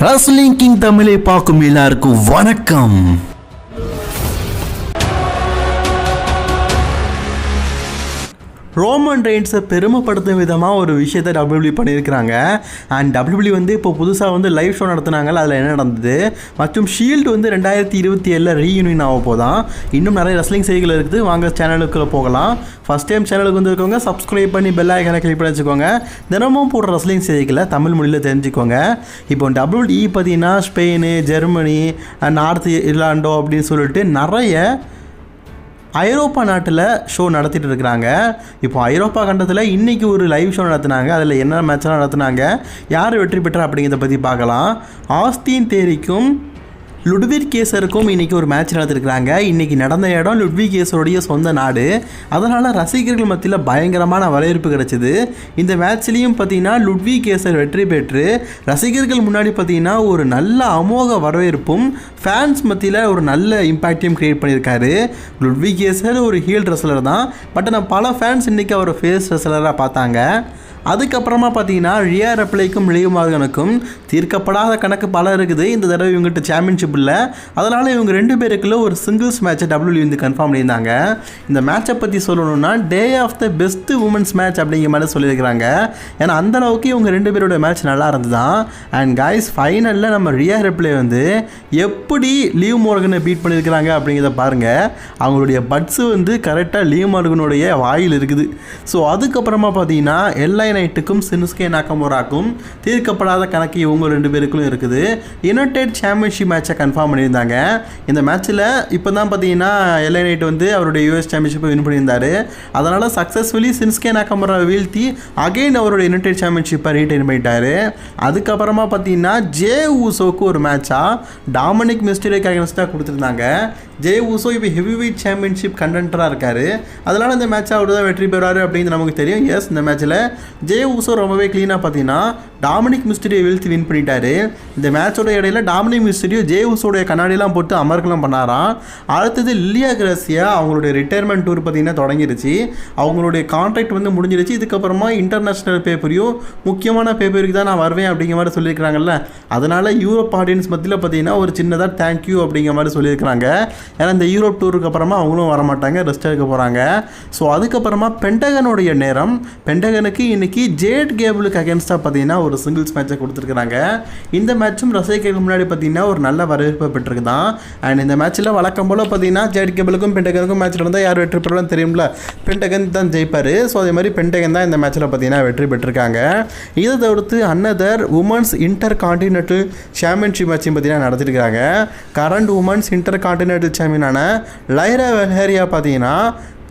Wrestling king தமிழை பார்க்கும் எல்லாருக்கும் வணக்கம். ரோமன் ரெயின்ஸை பெருமைப்படுத்தும் விதமாக ஒரு விஷயத்தை டபிள்யூபிள்யூ பண்ணியிருக்கிறாங்க. அண்ட் டபிள்யூபிள்யூ வந்து இப்போ புதுசாக வந்து லைவ் ஷோ நடத்துனாங்கல்ல அதில் என்ன நடந்தது? மற்றும் ஷீல்டு வந்து ரெண்டாயிரத்தி இருபத்தி ஏழில் ரீயூனியன் ஆக போதான் இன்னும் நிறைய ரெஸ்லிங் செய்திகள் இருக்குது. வாங்க சேனலுக்குள்ளே போகலாம். ஃபஸ்ட் டைம் சேனலுக்கு வந்துருக்கவங்க சப்ஸ்கிரைப் பண்ணி பெல் ஐக்கனை கிளிக் பண்ணி வச்சுக்கோங்க. தினமும் போடுற ரெஸ்லிங் செய்திகளை தமிழ் மொழியில் தெரிஞ்சுக்கோங்க. இப்போ டபிள்யூடி பார்த்தீங்கன்னா ஸ்பெயின் ஜெர்மனி நார்த் இர்லாண்டோ அப்படின்னு சொல்லிட்டு நிறைய ஐரோப்பா நாட்டில் ஷோ நடத்திட்டு இருக்கிறாங்க. இப்போ ஐரோப்பா கண்டத்தில் இன்றைக்கி ஒரு லைவ் ஷோ நடத்துனாங்க. அதில் என்ன மேட்ச்லாம் நடத்துனாங்க? யார் வெற்றி பெற்றா அப்படிங்கிறத பற்றி பார்க்கலாம். ஆஸ்தின் தேரிக்கும் லுட்விக் கேசருக்கும் இன்றைக்கி ஒரு மேட்ச் நடத்திருக்கிறாங்க. இன்றைக்கி நடந்த இடம் லுட்விக் கேசருடைய சொந்த நாடு. அதனால் ரசிகர்கள் மத்தியில் பயங்கரமான வரவேற்பு கிடைச்சிது. இந்த மேட்ச்லேயும் பார்த்தீங்கன்னா லுட்விக் கேசர் வெற்றி பெற்று ரசிகர்கள் முன்னாடி பார்த்தீங்கன்னா ஒரு நல்ல அமோக வரவேற்பும் ஃபேன்ஸ் மத்தியில் ஒரு நல்ல இம்பாக்டையும் க்ரியேட் பண்ணியிருக்காரு. லுட்விக் கேசர் ஒரு ஹீல் ரெஸ்லர் தான். பட் நான் பல ஃபேன்ஸ் இன்றைக்கி அவர் ஃபேஸ் ரெஸ்லராக பார்த்தாங்க. அதுக்கப்புறமா பார்த்தீங்கன்னா ரியா ரப்ளைக்கும் லியோ மார்கனுக்கும் தீர்க்கப்படாத கணக்கு பல இருக்குது. இந்த தடவை இவங்ககிட்ட சாம்பியன்ஷிப்பில் அதனால் இவங்க ரெண்டு பேருக்குள்ள ஒரு சிங்கிள்ஸ் மேட்சை டபிள்யூ வந்து கன்ஃபார்ம் பண்ணியிருந்தாங்க. இந்த மேட்சை பற்றி சொல்லணும்னா day of the best women's match அப்படிங்கிற மாதிரி சொல்லியிருக்கிறாங்க. ஏன்னா அந்த அளவுக்கு இவங்க ரெண்டு பேரோட மேட்ச் நல்லா இருந்துதான் அண்ட் காய்ஸ் ஃபைனலில் நம்ம ரியா ரெப்ளே வந்து எப்படி லீவ் மோர்கனை பீட் பண்ணியிருக்கிறாங்க அப்படிங்கிறத பாருங்கள் அவங்களுடைய பட்ஸு வந்து கரெக்டாக லீவ் மார்கனுடைய வாயில் இருக்குது. ஸோ அதுக்கப்புறமா பார்த்தீங்கன்னா எல்லா நைட்டுக்கும் சினுஸ்கே நாக்கமோராக்கும் தீர்க்கப்படாத கணக்கு இவங்க ரெண்டு பேருக்கும் இருக்குது. யுனைடெட் சாம்பியன்ஷிப் மேட்சை கன்ஃபார்ம் பண்ணியிருந்தாங்க. இந்த மேட்ச்சில் இப்போ தான் பார்த்தீங்கன்னா எல்ஐ நைட் வந்து அவருடைய யூஎஸ் சாம்பியன்ஷிப்பை வின் பண்ணியிருந்தாரு. அதனால் சக்ஸஸ்ஃபுல்லி சின்ஸ்கே நாக்கமோரா வீழ்த்தி அகைன் அவருடைய யுனைடெட் சாம்பியன்ஷிப்பை ரீட்டைன் பண்ணிட்டாரு. அதுக்கப்புறமா பார்த்தீங்கன்னா ஜே ஊசோக்கு ஒரு மேட்சாக டாமினிக் மிஸ்டரிக்கு அகேன்ஸ்டாக கொடுத்துருந்தாங்க. ஜே ஊசோ இப்போ ஹெவி வெயிட் சாம்பியன்ஷிப் கண்டென்டராக இருக்கார். அதனால் இந்த மேட்ச் அவர் தான் வெற்றி பெறாரு அப்படின்னு நமக்கு தெரியும். எஸ் இந்த மேட்ச்சில் ஜே ஊசோ ரொம்பவே க்ளீனாக பார்த்தீங்கன்னா டாமினிக் மிஸ்டரியை வீழ்த்தி வின் பண்ணிட்டாரு. இந்த மேட்சோட இடையில டாமினிக் மிஸ்டரியோ ஜே ஊசோடைய கண்ணாடியெல்லாம் போட்டு அமர்க்கலாம் பண்ணாராம். அடுத்தது லிலியா கிரசியா அவங்களுடைய ரிட்டையர்மெண்ட் டூர் பார்த்தீங்கன்னா தொடங்கிருச்சு. அவங்களுடைய கான்ட்ராக்ட் வந்து முடிஞ்சிருச்சு. இதுக்கப்புறமா இன்டர்நேஷ்னல் பேப்பரையும் முக்கியமான பேப்பருக்கு தான் நான் வருவேன் அப்படிங்கிற மாதிரி சொல்லியிருக்கிறாங்கல்ல. அதனால் யூரோப் ஆடியன்ஸ் மத்தியில் பார்த்தீங்கன்னா ஒரு சின்னதாக தேங்க்யூ அப்படிங்கிற மாதிரி சொல்லியிருக்கிறாங்க. ஏன்னா இந்த யூரோப் டூருக்கு அப்புறமா அவங்களும் வர மாட்டாங்க ரெஸ்ட் எடுக்க போகிறாங்க ஸோ அதுக்கப்புறமா பென்டகனுடைய நேரம். பென்டகனுக்கு இன்னைக்கு இன்றைக்கி ஜேட் கேபிளுக்கு அகேன்ஸ்டாக பார்த்தீங்கன்னா ஒரு சிங்கிள்ஸ் மேட்சை கொடுத்துருக்குறாங்க. இந்த மேட்சும் ரசிகர்களுக்கு முன்னாடி பார்த்தீங்கன்னா ஒரு நல்ல வரவேற்பை பெற்றிருக்குதான். அண்ட் இந்த மேட்ச்சில் வழக்கம் போல் பார்த்தீங்கன்னா ஜேட் கேபிளுக்கும் பென்டகனுக்கும் மேட்ச் நடந்தால் யார் வெற்றி பெறலாம் தெரியும்ல? பென்டகன் தான் ஜெயிப்பார். ஸோ அதே மாதிரி பென்டகன் தான் இந்த மேட்ச்சில் பார்த்தீங்கன்னா வெற்றி பெற்றிருக்காங்க. இதை தவிர்த்து another women's intercontinental championship மேட்சையும் பார்த்தீங்கன்னா நடத்திருக்காங்க கரண்ட் உமன்ஸ் இன்டர் கான்டினென்டல் சாம்பியனான லைரா வெல்ஹேரியா பார்த்தீங்கன்னா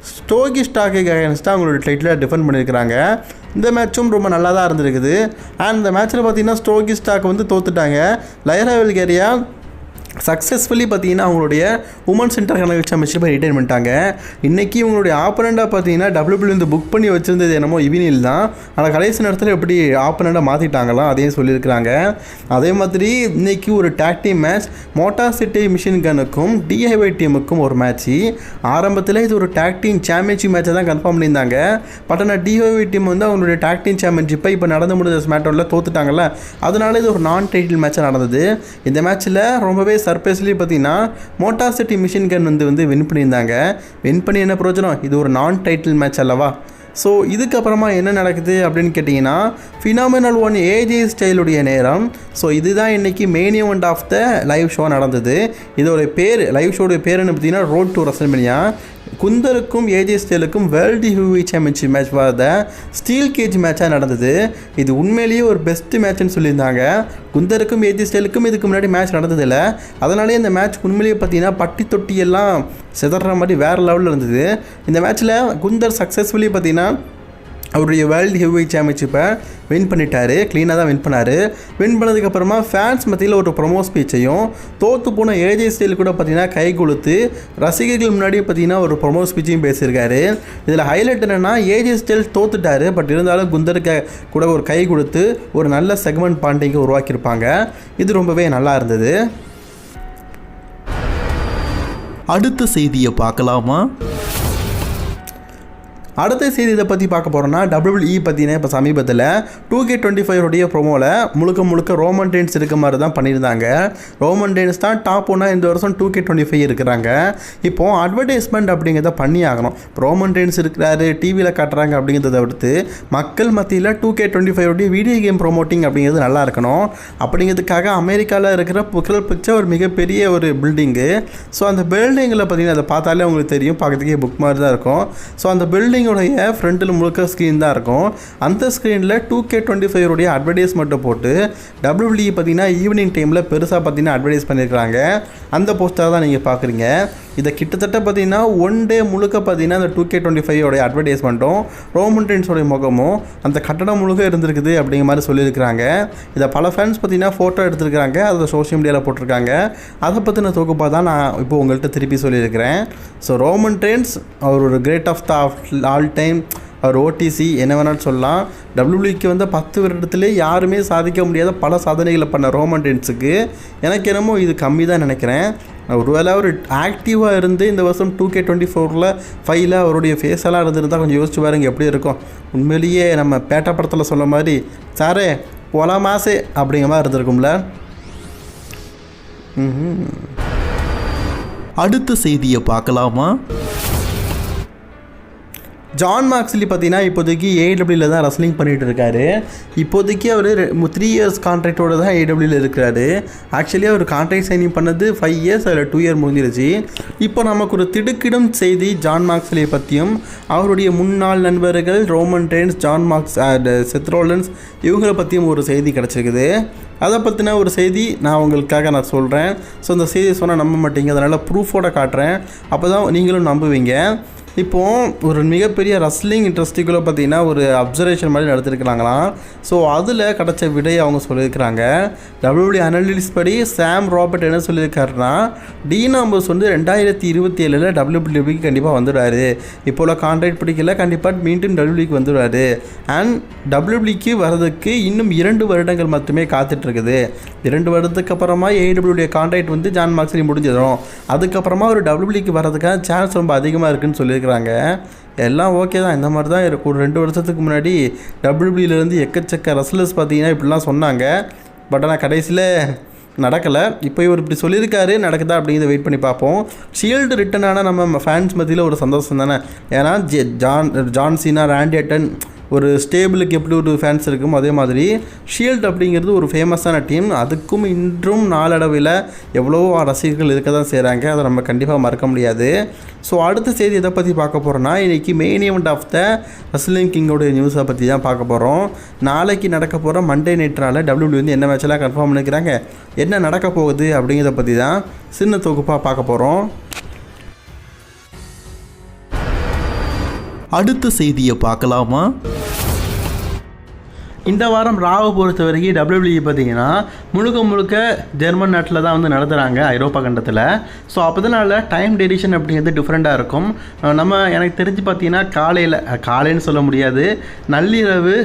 ஸ்டோகி ஸ்டாக்கு அகேன்ஸ்டாக அவங்களோட டைட்டில் டிஃபெண்ட் பண்ணியிருக்கிறாங்க. இந்த மேட்ச்சும் ரொம்ப நல்லா தான் இருந்திருக்குது. அண்ட் இந்த மேட்ச்சில் பார்த்தீங்கன்னா ஸ்டோகி ஸ்டாக் வந்து தோத்துட்டாங்க. லயராவில் கேரியா சக்ஸஸ்ஃபுல்லி பார்த்தீங்கன்னா அவங்களுடைய உமன்ஸ் இன்டர் கனெக்ட் சாம்பியன்ஷிப்பை ரிட்டைன் பண்ணிட்டாங்க. இன்றைக்கி இவங்களுடைய ஆப்பனண்டாக பார்த்தீங்கன்னா டபிள்யூபிள்யூ வந்து புக் பண்ணி வச்சுருந்தது என்னமோ இவினில் தான். ஆனால் கடைசி நேரத்தில் எப்படி ஆப்பனண்டாக மாற்றிட்டாங்களாம் அதையும் சொல்லியிருக்கிறாங்க. அதே மாதிரி இன்றைக்கி ஒரு tag team match Motor City Machine கனுக்கும் DIY டீமுக்கும் ஒரு மேட்ச்சு ஆரம்பத்தில் இது ஒரு டேக் டீம் சாம்பியன்ஷிப் மேட்சை தான் கன்ஃபார்ம் பண்ணியிருந்தாங்க. பட் ஆனால் டிஐஒய் டீம் வந்து அவங்களுடைய டேக் டீம் சாம்பியன்ஷிப்பை இப்போ நடந்து முடிஞ்ச ஸ்மேட்டோவில் தோத்துட்டாங்கல்ல. அதனால இது ஒரு நான் டைட்டில் மேட்சாக நடந்தது. இந்த மேட்ச்சில் ரொம்பவே சர்ப்ரைஸ்லி பார்த்தீங்கன்னா மோட்டார் சிட்டி மிஷின் கன் வந்து வந்து வின் பண்ணியிருந்தாங்க. வின் பண்ணி என்ன பிரயோஜனம்? இது ஒரு நான் டைட்டில் மேட்ச் அல்லவா? ஸோ இதுக்கப்புறமா என்ன நடக்குது அப்படின்னு கேட்டிங்கன்னா ஃபினாமினல் ஒன் ஏஜே ஸ்டைலுடைய நேரம். ஸோ இதுதான் இன்றைக்கி main event of the live show நடந்தது. இதோடைய பேர் லைவ் ஷோடைய பேர் என்ன பார்த்தீங்கன்னா ரோட் டு ரசல்மெனியா குந்தருக்கும் ஏஜே ஸ்டீலுக்கும் வேர்ல்டு ஹியூவி சாம்பியன்ஷிப் மேட்ச் வரத ஸ்டீல் கேஜ் மேட்சாக நடந்தது. இது உண்மையிலேயே ஒரு பெஸ்ட் மேட்ச்னு சொல்லியிருந்தாங்க. குந்தருக்கும் ஏஜே ஸ்டைலுக்கும் இதுக்கு முன்னாடி மேட்ச் நடந்ததில்ல. அதனாலே இந்த மேட்ச் உண்மையிலேயே பார்த்தீங்கன்னா பட்டி தொட்டி எல்லாம் சிதற மாதிரி வேறு லெவலில் இருந்தது. இந்த மேட்ச்சில் குந்தர் சக்ஸஸ்ஃபுல்லி பார்த்தீங்கன்னா அவருடைய வேர்ல்டு ஹெவி சாம்பியன்ஷிப்பை வின் பண்ணிட்டாரு க்ளீனாக தான் வின் பண்ணார். வின் பண்ணதுக்கப்புறமா ஃபேன்ஸ் மத்தியில் ஒரு ப்ரொமோ ஸ்பீச்சையும் தோற்று போன ஏஜே ஸ்டைல் கூட பார்த்தீங்கன்னா கை கொடுத்து ரசிகர்கள் முன்னாடி பார்த்தீங்கன்னா ஒரு ப்ரொமோ ஸ்பீச்சையும் பேசியிருக்காரு. இதில் ஹைலைட் என்னென்னா ஏஜே ஸ்டைல் தோத்துட்டாரு பட் இருந்தாலும் குந்தருக்கு கூட ஒரு கை கொடுத்து ஒரு நல்ல செக்மெண்ட் பாண்டிங்கை உருவாக்கியிருப்பாங்க. இது ரொம்பவே நல்லா இருந்தது. அடுத்த செய்தியை பார்க்கலாமா? அடுத்த செய்தி இதை பற்றி பார்க்க போகிறோம்னா டபிள்யூஇ பார்த்தீங்கன்னா இப்போ சமீபத்தில் டூ கே டுவெண்ட்டி ஃபைவ் ப்ரோமோவில் முழுக்க முழுக்க ரோமன் டென்ஸ் இருக்க மாதிரி தான் பண்ணியிருந்தாங்க. ரோமன் டென்ஸ் தான் டாப் ஒன்றா இந்த வருஷம் டூ கே டுவெண்ட்டி ஃபைவ் இருக்கிறாங்க. இப்போது அட்வர்டைஸ்மெண்ட் அப்படிங்கிறத பண்ணி ஆகணும் ரோமன் டென்ஸ் இருக்கிறாரு டிவியில் காட்டுறாங்க அப்படிங்கிறத தவிர்த்து மக்கள் மத்தியில் two K twenty five video game promoting அப்படிங்கிறது நல்லா இருக்கணும். அப்படிங்கிறதுக்காக அமெரிக்காவில் இருக்கிற புகழ் பிச்ச ஒரு மிகப்பெரிய ஒரு பில்டிங்கு ஸோ அந்த பில்டிங்கில் பார்த்தீங்கன்னா அதை பார்த்தாலே உங்களுக்கு தெரியும். பார்க்கறதுக்கே புக் மாதிரி தான் இருக்கும். ஸோ அந்த பில்டிங் பில்டிங்கோடைய ஃப்ரண்ட்டில் முழுக்க ஸ்க்ரீன் தான் இருக்கும். அந்த ஸ்க்ரீனில் டூ கே டுவெண்ட்டி ஃபைவருடைய அட்வர்டைஸ்மெண்ட்டை போட்டு டபிள்யூபிள்யூ பார்த்தீங்கன்னா ஈவினிங் டைமில் பெருசாக பார்த்தீங்கன்னா அட்வர்டைஸ் பண்ணியிருக்காங்க அந்த போஸ்டர் தான் நீங்கள் பார்க்குறீங்க. இதை கிட்டத்தட்ட பார்த்தீங்கன்னா ஒன் டே முழுக்க பார்த்தீங்கன்னா அந்த டூ கே டுவெண்ட்டி ஃபைவோடைய அட்வர்டைஸ்மெண்ட்டும் ரோமன் டென்ஸோடைய முகமும் அந்த கட்டடம் முழுக்க இருந்திருக்குது அப்படிங்கிற மாதிரி சொல்லியிருக்கிறாங்க. இதை பல ஃபேன்ஸ் பார்த்தீங்கன்னா ஃபோட்டோ எடுத்திருக்காங்க அதை சோஷியல் மீடியாவில் போட்டிருக்காங்க. அதை பற்றின தொகுப்பாக தான் நான் இப்போ உங்கள்கிட்ட திருப்பி சொல்லியிருக்கிறேன். ஸோ ரோமன் ட்ரெயின்ஸ் அவர் ஒரு great of the all time அவர் ஓடிசி என்ன வேணாலும் சொல்லலாம். டபிள்யூபிள்யூக்கு வந்து பத்து வருடத்துலேயே யாருமே சாதிக்க முடியாத பல சாதனைகளை பண்ண ரோமன் டென்ஸுக்கு எனக்கு என்னமோ இது கம்மி தான் நினைக்கிறேன். ஒருவேளை அவர் ஆக்டிவாக இருந்து இந்த வருஷம் டூ கே டுவெண்ட்டி ஃபோரில் ஃபைவ்ல அவருடைய ஃபேஸெல்லாம் இருந்திருந்தால் கொஞ்சம் யோசிச்சு பாருங்க எப்படி இருக்கும். உண்மையிலேயே நம்ம பேட்டா படத்தில் சொன்ன மாதிரி சாரே போலாம் மாசே அப்படிங்கிற மாதிரி இருந்திருக்கும்ல. அடுத்த செய்தியை பார்க்கலாமா? ஜான் மார்க்ஸ்லி பார்த்தீங்கன்னா இப்போதைக்கு ஏடபிள்யூவில் தான் ரஸ்லிங் பண்ணிகிட்டு இருக்காரு. இப்போதைக்கு அவர் த்ரீ இயர்ஸ் கான்ட்ராக்டோட தான் ஏடபிள்யூவில் இருக்கிறாரு. ஆக்சுவலி அவர் கான்ட்ராக்ட் சைனிங் பண்ணது ஃபைவ் இயர்ஸ் அதில் டூ இயர் முடிஞ்சிருச்சு. இப்போ நமக்கு ஒரு திடுக்கிடும் செய்தி ஜான் மார்க்ஸ்லியை பற்றியும் அவருடைய முன்னாள் நண்பர்கள் Roman Reigns John Marks Seth Rollins இவங்களை பற்றியும் ஒரு செய்தி கிடச்சிருக்குது. அதை பற்றின ஒரு செய்தி நான் உங்களுக்காக நான் சொல்கிறேன் ஸோ இந்த செய்தியை சொன்னால் நம்ப மாட்டீங்க. அதனால் ப்ரூஃபோட காட்டுறேன். அப்போ தான் நீங்களும் நம்புவீங்க. இப்போது ஒரு மிகப்பெரிய ரஸ்லிங் இண்டஸ்ட்ரிக்குள்ளே பார்த்தீங்கன்னா ஒரு அப்சர்வேஷன் மாதிரி நடத்திருக்கிறாங்களாம். ஸோ அதில் கிடச்ச விடையை அவங்க சொல்லியிருக்கிறாங்க. டபிள்யூடி அனலிஸ்ட் படி சாம் ராபர்ட் என்ன சொல்லியிருக்காருன்னா டீனாம்பஸ் வந்து ரெண்டாயிரத்தி இருபத்தி ஏழில் டபிள்யூபிள்யூபிக்கு கண்டிப்பாக வந்துடுவார். உள்ள கான்ட்ராக்ட் பிடிக்கல கண்டிப்பாக மீண்டும் டபிள்யூபிக்கு வந்துடுவார். அண்ட் டபிள்யூபிக்கு வர்றதுக்கு இன்னும் இரண்டு வருடங்கள் மட்டுமே காத்துட்ருக்குது இரண்டு வருடத்துக்கு அப்புறமா ஏடபிள்யூடைய கான்ட்ராக்ட் வந்து ஜான் மார்க்ஸ்லி முடிஞ்சிடும். அதுக்கப்புறமா ஒரு டபிள்யூபிக்கு வர்றதுக்கான சான்ஸ் ரொம்ப அதிகமாக இருக்குன்னு இருக்கிறாங்க எல்லாம் ஓகே தான். இந்த மாதிரி தான் இருக்கும். ஒரு ரெண்டு வருஷத்துக்கு முன்னாடி டபிள்யூபிலேருந்து எக்கச்சக்க ரஸ்லர்ஸ் பார்த்தீங்கன்னா இப்படிலாம் சொன்னாங்க. பட் ஆனால் கடைசியில் நடக்கலை. இப்போ இவர் இப்படி சொல்லியிருக்காரு. நடக்குதா அப்படிங்கிறத வெயிட் பண்ணி பார்ப்போம். ஷீல்டு ரிட்டன் ஆனால் நம்ம ஃபேன்ஸ் மத்தியில் ஒரு சந்தோஷம் தானே? ஏன்னா ஜே ஜான் ஜான்சினா சீனா ஒரு ஸ்டேபிளுக்கு எப்படி ஒரு ஃபேன்ஸ் இருக்குமோ அதே மாதிரி ஷீல்ட் அப்படிங்கிறது ஒரு ஃபேமஸான டீம் அதுக்கும் இன்றும் நாளடைவில் எவ்வளவோ ரசிகர்கள் இருக்க தான் செய்கிறாங்க அதை நம்ம கண்டிப்பாக மறக்க முடியாது. ஸோ அடுத்த செய்தி எதை பற்றி பார்க்க போகிறோன்னா இன்றைக்கி main event of the wrestling கிங்கோடைய நியூஸை பற்றி தான் பார்க்க போகிறோம் நாளைக்கு நடக்க போகிற மண்டே நைட்ரால் டபிள்யூபிள்யூ வந்து என்ன மேட்செல்லாம் கன்ஃபார்ம் பண்ணிக்கிறாங்க? என்ன நடக்க போகுது அப்படிங்கிறத பற்றி தான் சின்ன தொகுப்பாக பார்க்க போகிறோம் அடுத்த செய்தியை பார்க்கலாமா? இந்த வாரம் ராவை பொறுத்த வரைக்கும் டபிள்யூபிள்யூ பார்த்தீங்கன்னா முழுக்க முழுக்க ஜெர்மன் நாட்டில் தான் வந்து நடத்துகிறாங்க ஐரோப்பா கண்டத்தில். ஸோ அப்போதனால டைம் டெடிஷன் அப்படிங்கிறது டிஃப்ரெண்ட்டாக இருக்கும். நம்ம எனக்கு தெரிஞ்சு பார்த்தீங்கன்னா காலையில் காலைன்னு சொல்ல முடியாது. நள்ளிரவு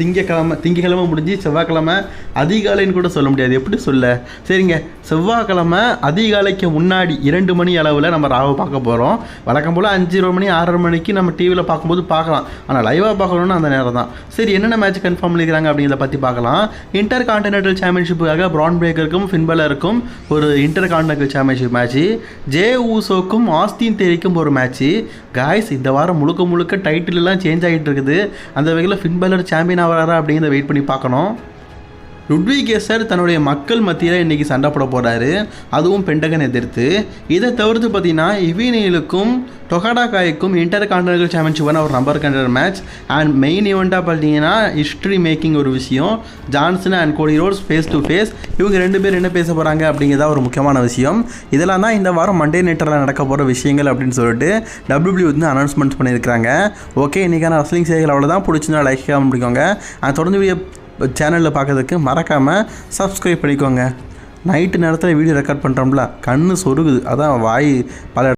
திங்கக்கிழமை திங்கக்கிழமை முடிஞ்சு செவ்வாய்க்கிழமை அதிகாலைன்னு கூட சொல்ல முடியாது. எப்படி சொல்ல? சரிங்க. செவ்வாய்க்கிழமை அதிகாலைக்கு முன்னாடி இரண்டு மணி அளவில் நம்ம ராவை பார்க்க போகிறோம் வழக்கம் போல் அஞ்சு மணி ஆறரை மணிக்கு நம்ம டிவியில் பார்க்கும்போது பார்க்கலாம். ஆனால் லைவாக பார்க்கணுன்னா அந்த நேரம் தான். சரி என்னென்ன மேட்ச் கன்ஃபார்ம் பண்ணிக்கிறாங்க அப்படிங்கிறத பற்றி பார்க்கலாம். இன்டர் கான்டினென்டல் சாம்பியன்ஷிப்புக்காக ப்ரான் பிரேக்கருக்கும் ஃபின்பலருக்கும் ஒரு intercontinental championship match Jey ஊசோக்கும் ஆஸ்தின் தேரிக்கும் ஒரு மேட்ச்சு காய்ஸ் இந்த வாரம் முழுக்க முழுக்க டைட்டில் எல்லாம் சேஞ்ச் ஆகிட்டு இருக்குது. அந்த வகையில் ஃபின்பலர் சாம்பியன் ஆகிறாரா அப்படிங்கிறத வெயிட் பண்ணி பார்க்கணும். ருட்விகேசர் தன்னுடைய மக்கள் மத்தியில் இன்றைக்கி சண்டை போட போகிறாரு அதுவும் பெண்டகன் எதிர்த்து. இதை தவிர்த்து பார்த்தீங்கன்னா இவினியலுக்கும் டொகாடாகாய்க்கும் இன்டர் கான்டினல் சாம்பியன்ஷிப்பான ஒரு number contender match and main ஈவெண்ட்டாக பார்த்தீங்கன்னா ஹிஸ்ட்ரி மேக்கிங் ஒரு விஷயம். Johnson and Cody Rhodes face to face இவங்க ரெண்டு பேர் என்ன பேச போகிறாங்க அப்படிங்கிறதா ஒரு முக்கியமான விஷயம். இதெல்லாம் தான் இந்த வாரம் மண்டே நேட்டரில் நடக்க போகிற விஷயங்கள் அப்படின்னு சொல்லிட்டு டபிள்யூபிள்யூ வந்து அனௌன்ஸ்மெண்ட் பண்ணியிருக்காங்க ஓகே இன்றைக்கான ரஸ்லிங் செய்திகள் அவ்வளோதான் பிடிச்சிருந்தா லைக் பண்ணிக்கோங்க. தொடர்ந்து சேனலில் பார்க்குறதுக்கு மறக்காமல் சப்ஸ்கிரைப் பண்ணிக்கோங்க. நைட்டு நேரத்தில் வீடியோ ரெக்கார்ட் பண்ணுறோம்ல கண்ணு சொருகுது. அதான் வாய் பல